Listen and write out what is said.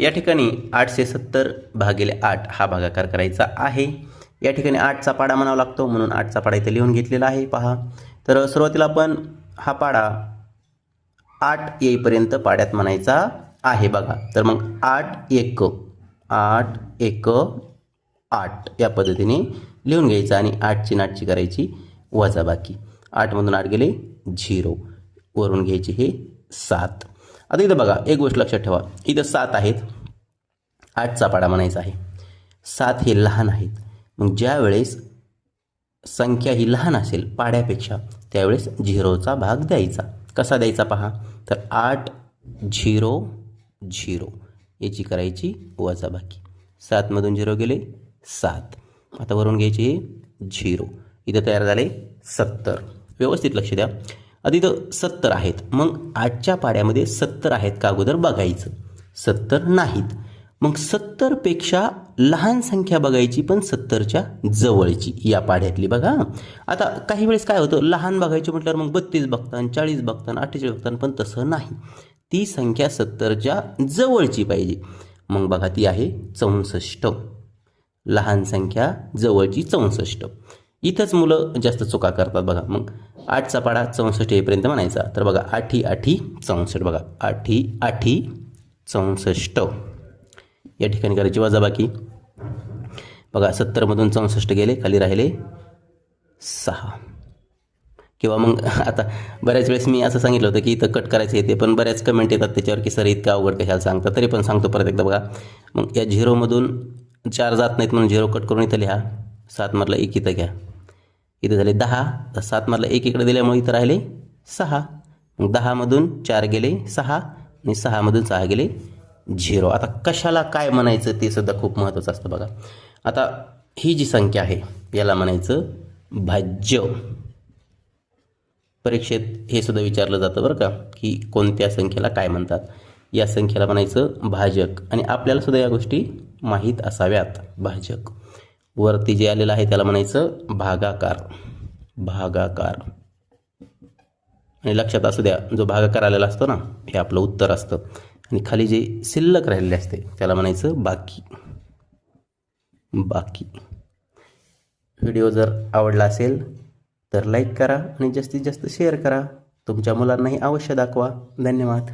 या ठिकाणी आठशे सत्तर भागिले आठ हा भागाकार करायचा आहे. या ठिकाणी आठचा पाडा म्हणावा लागतो म्हणून आठचा पाडा इथे लिहून घेतलेला आहे पहा. तर सुरुवातीला आपण हा पाडा आठ येईपर्यंत पाड्यात म्हणायचा आहे बघा. तर मग आठ एक आठ एक आठ या पद्धतीने लिहून घ्यायचं आणि आठची नाटची करायची वजाबाकी. आठमधून आठ गेले झिरो. वरून घ्यायचे हे सात. आता इथं बघा एक गोष्ट लक्षात ठेवा. इथं सात आहेत. आठचा पाडा म्हणायचा आहे. सात हे लहान आहेत. मग ज्या वेळेस संख्या ही लहान असेल पाड्यापेक्षा त्यावेळेस झिरोचा भाग द्यायचा. कसा द्यायचा पहा? तर आठ झिरो झिरो. याची करायची वजाबाकी सातमधून झिरो गेले सात. आता वरून घ्यायचे झिरो. इथं तयार झाले सत्तर. व्यवस्थित लक्ष द्या. आता सत्तर आहेत. मग आजच्या पाड्यामध्ये सत्तर आहेत का अगोदर बघायचं? सत्तर नाहीत. मग सत्तरपेक्षा लहान संख्या बघायची पण सत्तरच्या जवळची या पाड्यातली बघा. आता काही वेळेस काय होतं? लहान बघायची म्हटल्यावर मग बत्तीस बघतान चाळीस बघतान अठ्ठेचाळीस बघतान पण तसं नाही. ती संख्या सत्तरच्या जवळची पाहिजे. मग बघा ती आहे चौसष्ट. लहान संख्या जवळची चौसष्ट. इथंच मुलं जास्त चुका करतात बघा. मग आठचा पाडा चौसष्ट येईपर्यंत म्हणायचा. तर बघा आठी आठी चौसष्ट. बघा आठी आठी चौसष्ट. या ठिकाणी करायची वजाबाकी. बघा सत्तरमधून चौसष्ट गेले खाली राहिले सहा. किंवा मग आता बऱ्याच वेळेस मी असं सांगितलं होतं की इथं कट करायचं येते पण बऱ्याच कमेंट येतात त्याच्यावर की सर इतकं अवघड कशाला सांगता? तरी पण सांगतो परत एकदा बघा. मग या झिरोमधून चार जात नाहीत म्हणून झिरो कट करून इथं लिहा. सात मधला एक इथं घ्या. इथं झाले दहा. तर मारला एक इकडे दिल्यामुळे इथं राहिले सहा. मग दहामधून चार गेले सहा आणि सहामधून सहा गेले झिरो. आता कशाला काय म्हणायचं ते सुद्धा खूप महत्त्वाचं असतं बघा. आता ही जी संख्या आहे याला म्हणायचं भाज्य. परीक्षेत हे सुद्धा विचारलं जातं बरं का की कोणत्या संख्येला काय म्हणतात? या संख्येला म्हणायचं भाजक. आणि आपल्याला सुद्धा या गोष्टी माहीत असाव्यात. भाजक. वरती जे आलेलं आहे त्याला म्हणायचं भागाकार. भागाकार. आणि लक्षात असू द्या जो भागाकार आलेला असतो ना हे आपलं उत्तर असतं. आणि खाली जे शिल्लक राहिलेले असते त्याला म्हणायचं बाकी. बाकी. व्हिडिओ जर आवडला असेल तर लाईक करा आणि जास्तीत जास्त शेअर करा. तुमच्या मुलांनाही अवश्य दाखवा. धन्यवाद.